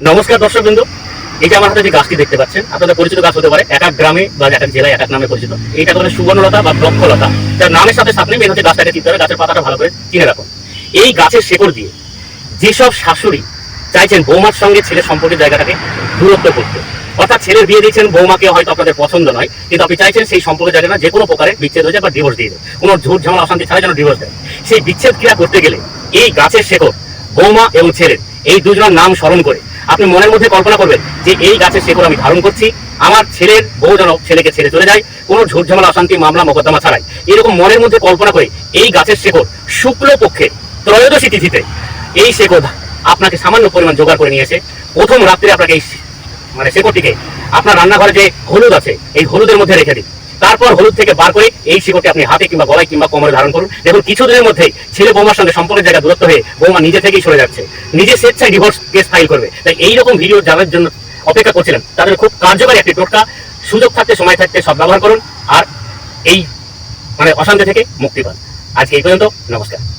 নমস্কার দর্শক বিন্দু এই যে আমার হাতে যে গাছটি দেখতে পাচ্ছেন, আপনাদের পরিচিত গাছ হতে পারে এক এক গ্রামে বা এক এক জেলায় এক এক নামে পরিচিত। এইটা হলো সুবর্ণলতা বা বক্ষলতা। যার নামের সাথে সাথে মেন হচ্ছে গাছটাকে চিনতে হবে, গাছের পাতাটা ভালো করে চিনে রাখুন। এই গাছের শেকড় দিয়ে যেসব শাশুড়ি চাইছেন বৌমার সঙ্গে ছেলে সম্পর্কের জায়গাটাকে দূরত্ব করতে, অর্থাৎ ছেলের বিয়ে দিয়েছেন বৌমাকে হয়তো আপনাদের পছন্দ নয়, কিন্তু আপনি চাইছেন সেই সম্পর্কের জায়গাটা যে কোনো প্রকারে বিচ্ছেদ হয়ে যায় বা ডিভোর্স দিয়ে দেয়। কোনো ঝুট ঝামেলা, অশান্তি ছাড়া যেন ডিভোর্স দেয়। সেই বিচ্ছেদ ক্রিয়া করতে গেলে এই গাছের শেকড় বৌমা এবং ছেলের এই দুজনের নাম স্মরণ করে আপনি মনের মধ্যে কল্পনা করবেন যে এই গাছের শেকড় আমি ধারণ করছি, আমার ছেলের বউ যেন ছেলেকে ছেড়ে চলে যায়, কোনো ঝুট ঝামেলা অশান্তি, মামলা, মোকদ্দমা ছাড়াই। এরকম মনের মধ্যে কল্পনা করে এই গাছের শেকড় শুক্ল পক্ষে ত্রয়োদশী তিথিতে এই শেকড় আপনাকে সামান্য পরিমাণ জোগাড় করে নিয়ে এসে প্রথম রাত্রে আপনাকে এই মানে শেকড়টিকে আপনার রান্নাঘরে যে হলুদ আছে, এই হলুদের মধ্যে রেখে দিন। তারপর হলুদ থেকে বার করে এই শিকড়টি আপনি হাতে কিংবা গলায় কিংবা কোমরে ধারণ করুন। দেখুন, কিছুদিনের মধ্যেই ছেলে বৌমার সঙ্গে সম্পর্কের জায়গা দূরত্ব হয়ে বৌমা নিজে থেকেই সরে যাচ্ছে। নিজে স্বেচ্ছায় ডিভোর্স কেস ফাইল করবে। তাই এইরকম ভিডিও জানার জন্য অপেক্ষা করছিলেন, তাদের খুব কার্যকরী একটি টোটকা। সুযোগ থাকতে, সময় থাকতে সব ব্যবহার করুন। আর এই মানে অশান্তি থেকে মুক্তি পান। আজকে এই পর্যন্ত, নমস্কার।